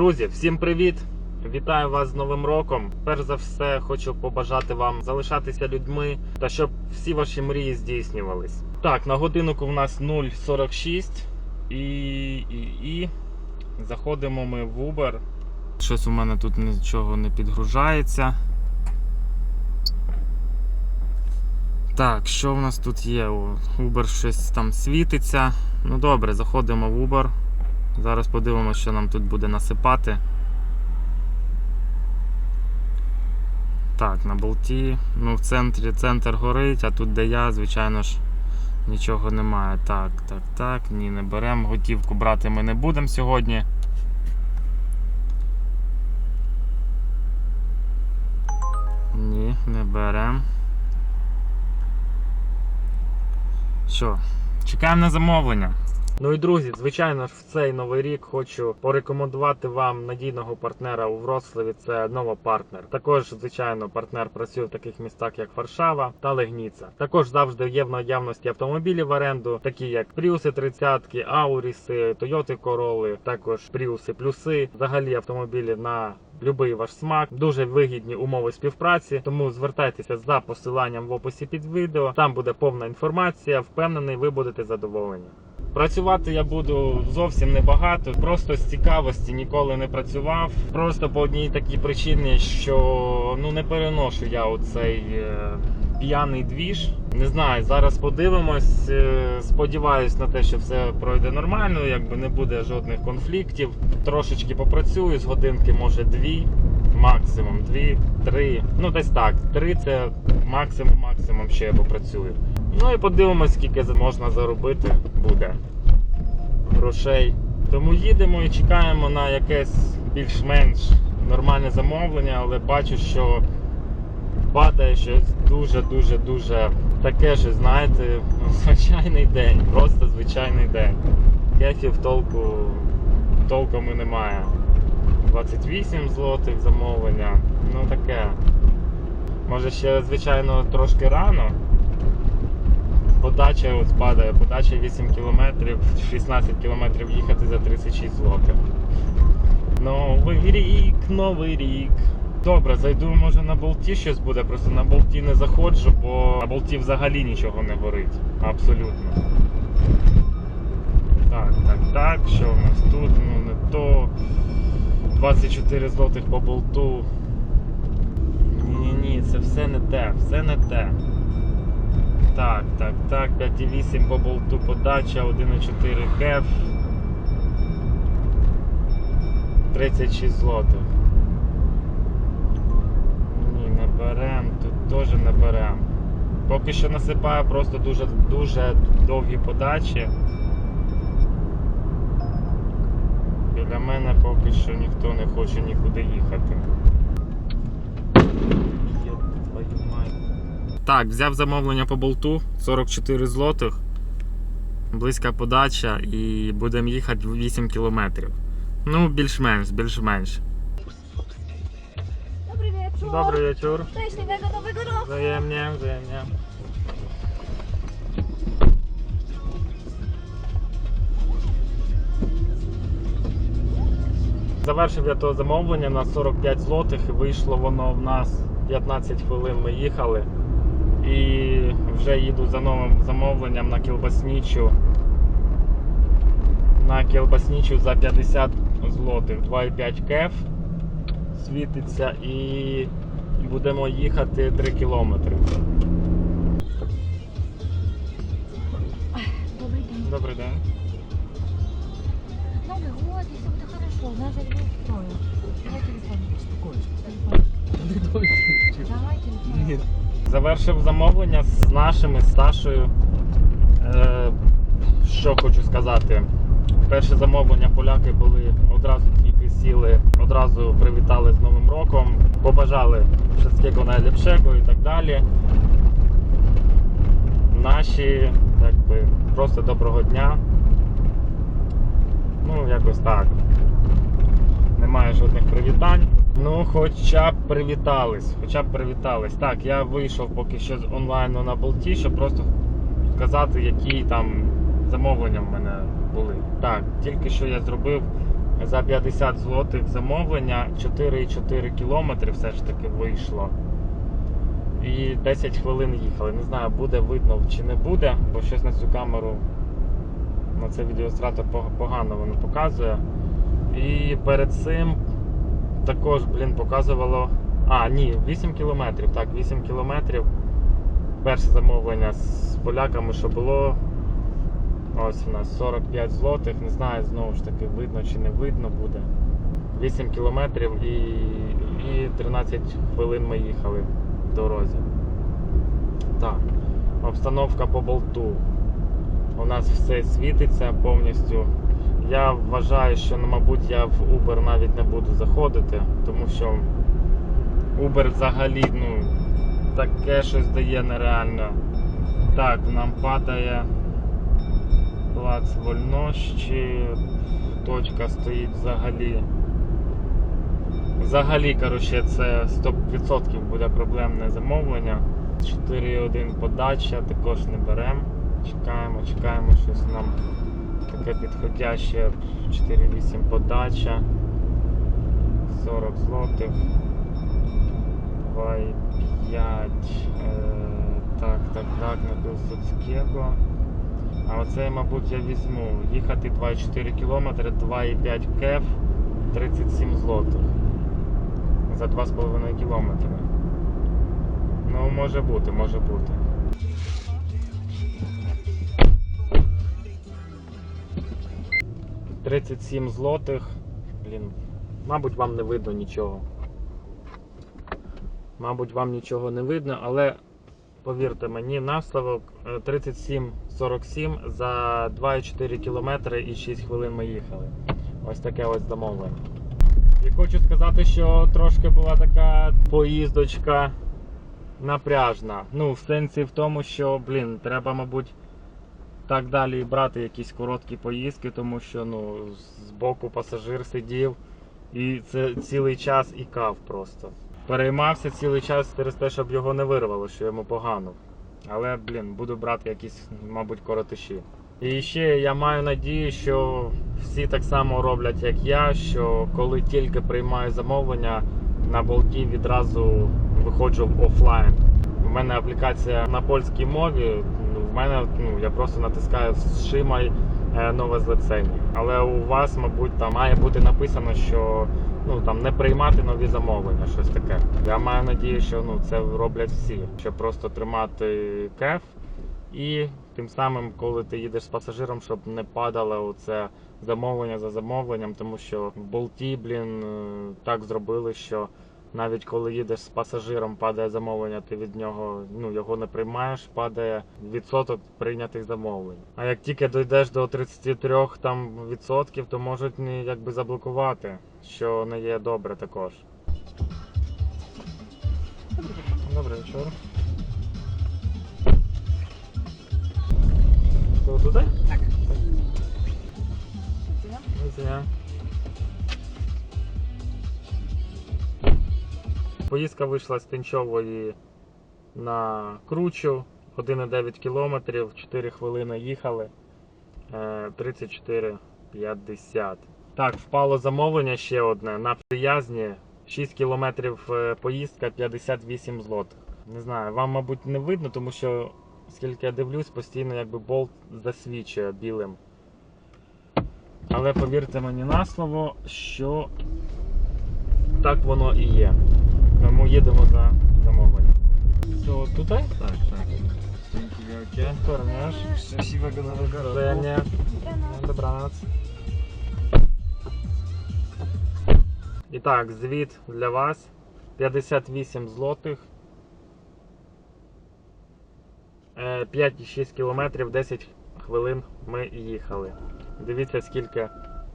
Друзі, всім привіт! Вітаю вас з Новим роком. Перш за все, хочу побажати вам залишатися людьми та щоб всі ваші мрії здійснювались. Так, на годиннику в нас 0,46 і, і, і заходимо ми в Uber. Щось у мене тут нічого не підгружається. Так, що в нас тут є? Uber щось там світиться. Ну добре, заходимо в Uber. Зараз подивимося, що нам тут буде насипати. Так, на болті. Ну, в центрі центр горить, а тут де я, звичайно ж, нічого немає. Так, так, так, ні, не беремо. Готівку брати ми не будемо сьогодні. Ні, не беремо. Що, чекаємо на замовлення. Ну і друзі, звичайно ж, в цей новий рік хочу порекомендувати вам надійного партнера у Вроцлаві. Це нова партнер. Також, звичайно, партнер працює в таких містах, як Варшава та Легніца. Також завжди є в наявності автомобілі в оренду, такі як Пріуси 30, Ауріси, Тойоти Короли, також Пріуси Плюси. Взагалі автомобілі на Любий ваш смак, дуже вигідні умови співпраці. Тому звертайтеся за посиланням в описі під відео. Там буде повна інформація. Впевнений, ви будете задоволені. Працювати я буду зовсім небагато, просто з цікавості ніколи не працював. Просто по одній такій причині, що ну не переношу я оцей е, п'яний двіж. Не знаю, зараз подивимось. Е, Сподіваюсь на те, що все пройде нормально, якби не буде жодних конфліктів. Трошечки попрацюю з годинки, може дві, максимум дві, три. Ну десь так. Три це максимум, максимум ще я попрацюю. Ну і подивимось, скільки можна заробити буде грошей. Тому їдемо і чекаємо на якесь більш-менш нормальне замовлення, але бачу, що падає щось дуже-дуже дуже таке, що знаєте, ну, звичайний день, просто звичайний день. Кефів толку толком і немає. 28 злотих замовлення, ну таке. Може ще, звичайно, трошки рано. Подача от падає, подача 8 км, 16 км їхати за 36 злотих. Новий рік, новий рік. Добре, зайду, може на болті щось буде, просто на болті не заходжу, бо на болті взагалі нічого не горить. Абсолютно. Так, так, так, що у нас тут? Ну не то. 24 злотих по болту. Ні-ні-ні, це все не те, все не те. Так, так, так, 5,8 по болту подача, 1,4 кеф. 36 злотих. Ні, не берем, тут теж не берем. Поки що насипаю просто дуже дуже довгі подачі. Біля мене поки що ніхто не хоче нікуди їхати. Йоп, твою мать. Так, взяв замовлення по болту 44 злотих. Близька подача і будемо їхати 8 кілометрів. Ну, більш-менш, більш-менш. Wieczór. Szczęśliwego nowego roku. Wzajemnie, wzajemnie. Завершив я то замовлення на 45 злотих і вийшло воно в нас 15 хвилин ми їхали. І вже їду за новим замовленням на кілбаснічу. На кілбаснічу за 50 злотих. 2,5 кеф світиться і будемо їхати 3 кілометри. Добрый день. Добрий день. Новый год, и все будет хорошо. Нас же не устроит. Давай телефон. Телефон. Давай телефон. Завершив замовлення з нашими з Сашою. Е, що хочу сказати. Перше замовлення поляки були одразу тільки сіли, одразу привітали з Новим роком, побажали wszystkiego najlepszego і так далі. Наші, так би, просто доброго дня. Ну, якось так. Немає жодних привітань. Ну, хоча б привітались. Хоча б привітались. Так, я вийшов поки що з онлайну на болті, щоб просто сказати, які там замовлення в мене були. Так, тільки що я зробив за 50 злотих замовлення 4,4 кілометри все ж таки вийшло. І 10 хвилин їхали. Не знаю, буде видно чи не буде, бо щось на цю камеру, на цей відеостратор погано воно показує. І перед цим також, блін, показувало. А, ні, 8 кілометрів. Так, 8 кілометрів. Перше замовлення з поляками, що було. Ось у нас 45 злотих. Не знаю, знову ж таки, видно чи не видно буде. 8 кілометрів і, і 13 хвилин ми їхали в дорозі. Так, обстановка по болту. У нас все світиться повністю. Я вважаю, що, ну, мабуть, я в Uber навіть не буду заходити, тому що Uber взагалі, ну, таке щось дає нереально. Так, нам падає плац вольнощі, точка стоїть взагалі. Взагалі, коротше, це 100% буде проблемне замовлення. 4.1 подача, також не беремо. Чекаємо, чекаємо щось нам таке підходяще. 4.8 подача. 40 злотих. 2,5. Е, так, так, так, на Білсуцького. А оцей, мабуть, я візьму. Їхати 2,4 км, 2,5 кеф, 37 злотих. За 2,5 кілометри. Ну, може бути, може бути. Тридцять сім злотих. Блін, мабуть, вам не видно нічого. Мабуть, вам нічого не видно, але повірте мені, наставок е, 37,47 за 2,4 км і 6 хвилин ми їхали. Ось таке ось замовлення. І хочу сказати, що трошки була така поїздочка напряжна. Ну, в сенсі в тому, що, блін, треба, мабуть, так далі брати якісь короткі поїздки, тому що ну, з боку пасажир сидів і це цілий час ікав просто. Переймався цілий час через те, щоб його не вирвало, що йому погано. Але, блін, буду брати якісь, мабуть, коротиші. І ще я маю надію, що всі так само роблять, як я, що коли тільки приймаю замовлення, на болті відразу виходжу в офлайн. У мене аплікація на польській мові. В мене ну, я просто натискаю «Зшимай е, нове злицення. Але у вас, мабуть, там має бути написано, що ну там не приймати нові замовлення, щось таке. Я маю надію, що ну це роблять всі, щоб просто тримати кеф і тим самим, коли ти їдеш з пасажиром, щоб не падало оце замовлення за замовленням, тому що в болті, блін, е, так зробили, що навіть коли їдеш з пасажиром, падає замовлення, ти від нього ну його не приймаєш, падає відсоток прийнятих замовлень. А як тільки дійдеш до 33 там відсотків, то можуть якби заблокувати, що не є добре також. Добрий вечір. Туди? Так. Везення. Поїздка вийшла з Тинчової на Кручу. 1,9 кілометрів, 4 хвилини їхали. Е, 34,50. Так, впало замовлення ще одне на приязні. 6 кілометрів е, поїздка, 58 злотих. Не знаю, вам, мабуть, не видно, тому що, скільки я дивлюсь, постійно якби болт засвічує білим. Але повірте мені на слово, що так воно і є. Тому їдемо за замовленням. Що, тут? Так, Tak, tak. Dzięki wielkie. Szczęśliwego nowego roku. Добраноc. І так, звіт для вас. 58 злотих. Е, 5,6 кілометрів, 10 хвилин ми їхали. Дивіться, скільки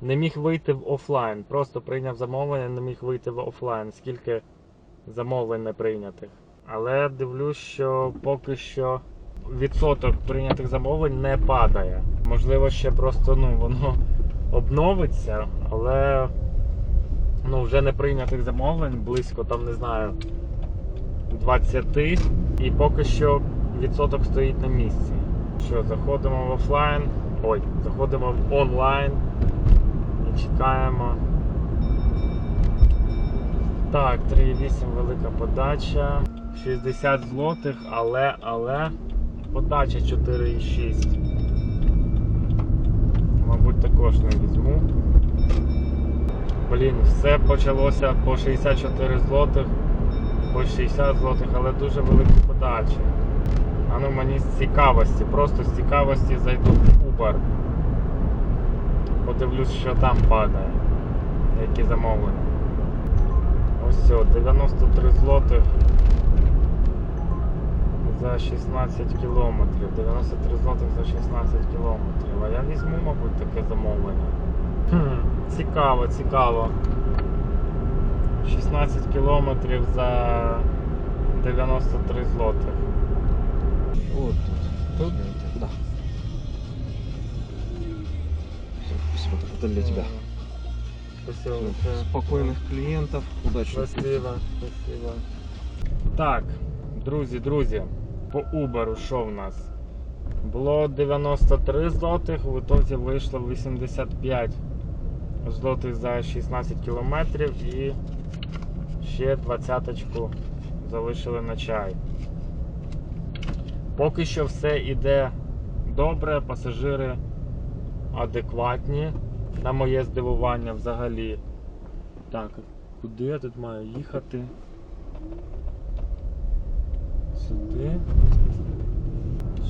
не міг вийти в офлайн. Просто прийняв замовлення, не міг вийти в офлайн. Скільки замовлень не прийнятих. Але дивлюсь, що поки що відсоток прийнятих замовлень не падає. Можливо, ще просто ну, воно обновиться, але ну, вже не прийнятих замовлень близько там, не знаю, 20. І поки що відсоток стоїть на місці. Що, заходимо в офлайн. Ой, заходимо в онлайн І чекаємо. Так, 3,8 велика подача. 60 злотих, але, але подача 4,6. Мабуть, також не візьму. Блін, все почалося по 64 злотих, по 60 злотих, але дуже великі подачі. А ну мені з цікавості, просто з цікавості зайду в Uber. Подивлюсь, що там падає. Які замовлення. Ось все, 93 злотих за 16 кілометрів. 93 злотих за 16 кілометрів. А я візьму, мабуть, таке замовлення. Хм, цікаво, цікаво. 16 кілометрів за 93 злотих. Вот тут. Тут? Да. Спасибо, это для тебя. Спасибо. Спокойных клиентов, удачи. Спасибо, спасибо. Так, друзі, друзі, по Uber що в нас? Було 93 злотих, в ітогі вийшло 85 злотих за 16 кілометрів і ще 20 залишили на чай. Поки що все йде добре, пасажири адекватні, на моє здивування взагалі. Так, куди я тут маю їхати? Сюди.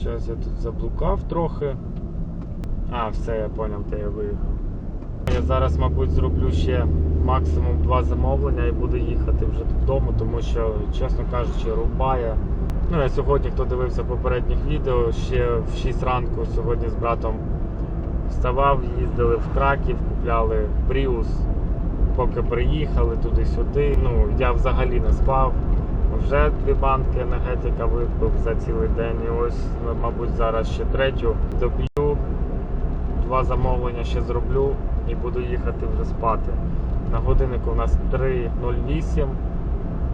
Зараз я тут заблукав трохи. А, все, я зрозумів, де я виїхав. Я зараз, мабуть, зроблю ще максимум два замовлення і буду їхати вже додому, тому що, чесно кажучи, рубає. Ну, я сьогодні, хто дивився попередніх відео, ще в 6 ранку сьогодні з братом вставав, їздили в Краків, купляли Prius поки приїхали туди-сюди. Ну, я взагалі не спав. Вже дві банки енергетика випив за цілий день. І ось, ну, мабуть, зараз ще третю доб'ю. Два замовлення ще зроблю і буду їхати вже спати. На годиннику у нас 3.08.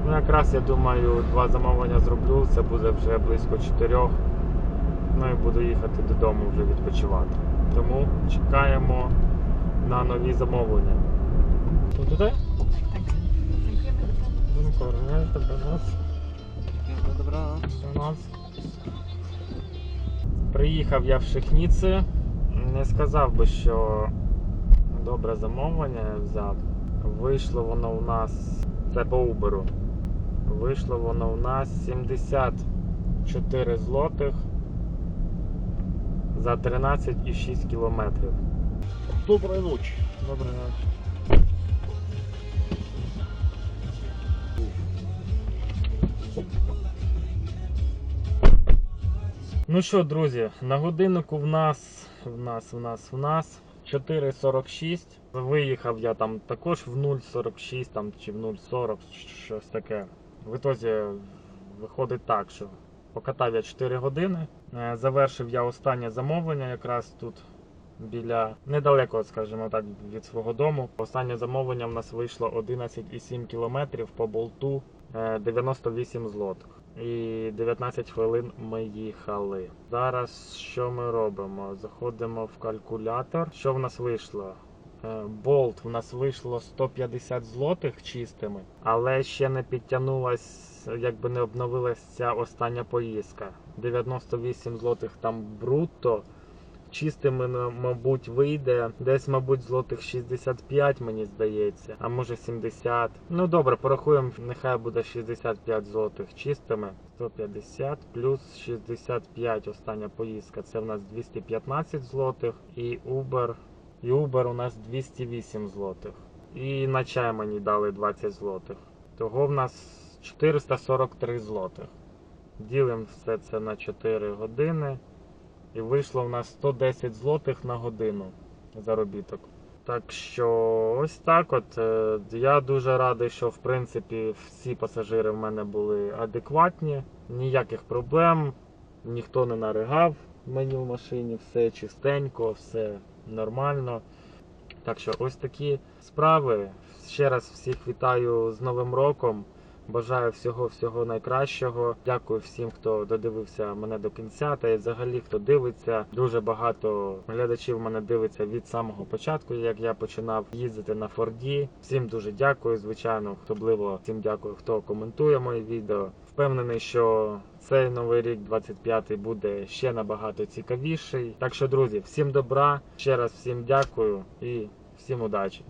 Ну, якраз я думаю, два замовлення зроблю, це буде вже близько 4. Ну і буду їхати додому вже відпочивати. Тому чекаємо на нові замовлення. Туди? Так, таке Добре, добре. Добра. Нас. Приїхав я в Шехніці. Не сказав би, що добре замовлення я взяв. Вийшло воно у нас. Це по Uber. Вийшло воно у нас 74 злотих за 13,6 кілометрів. Доброй ночи. Добрий ночі. Ну що, друзі, на годиннику в нас, в нас, в нас, в нас 4.46. Виїхав я там також в 0.46 там, чи в 0.40, щось таке. В ітозі виходить так, що покатав я 4 години. Е, Завершив я останнє замовлення якраз тут біля недалеко, скажімо так, від свого дому. Останнє замовлення в нас вийшло 11,7 кілометрів по болту е, 98 злотих. І 19 хвилин ми їхали. Зараз що ми робимо? Заходимо в калькулятор. Що в нас вийшло? Е, Болт в нас вийшло 150 злотих чистими, але ще не підтягнулась, якби не обновилась ця остання поїздка. 98 злотих там брутто. Чистими, мабуть, вийде десь, мабуть, злотих 65, мені здається, а може 70. Ну добре, порахуємо, нехай буде 65 злотих чистими. 150 плюс 65 остання поїздка. Це в нас 215 злотих. І Uber, і Uber у нас 208 злотих. І на чай мені дали 20 злотих. Того в нас 443 злотих. Ділимо все це на 4 години. І вийшло в нас 110 злотих на годину заробіток. Так що ось так от. Е, Я дуже радий, що в принципі всі пасажири в мене були адекватні, ніяких проблем, ніхто не наригав мені в машині, все чистенько, все нормально. Так що ось такі справи. Ще раз всіх вітаю з Новим роком. Бажаю всього всього найкращого. Дякую всім, хто додивився мене до кінця. Та й взагалі хто дивиться. Дуже багато глядачів мене дивиться від самого початку, як я починав їздити на Форді. Всім дуже дякую. Звичайно, особливо всім дякую, хто коментує мої відео. Впевнений, що цей новий рік 25 буде ще набагато цікавіший. Так що, друзі, всім добра, ще раз всім дякую і всім удачі.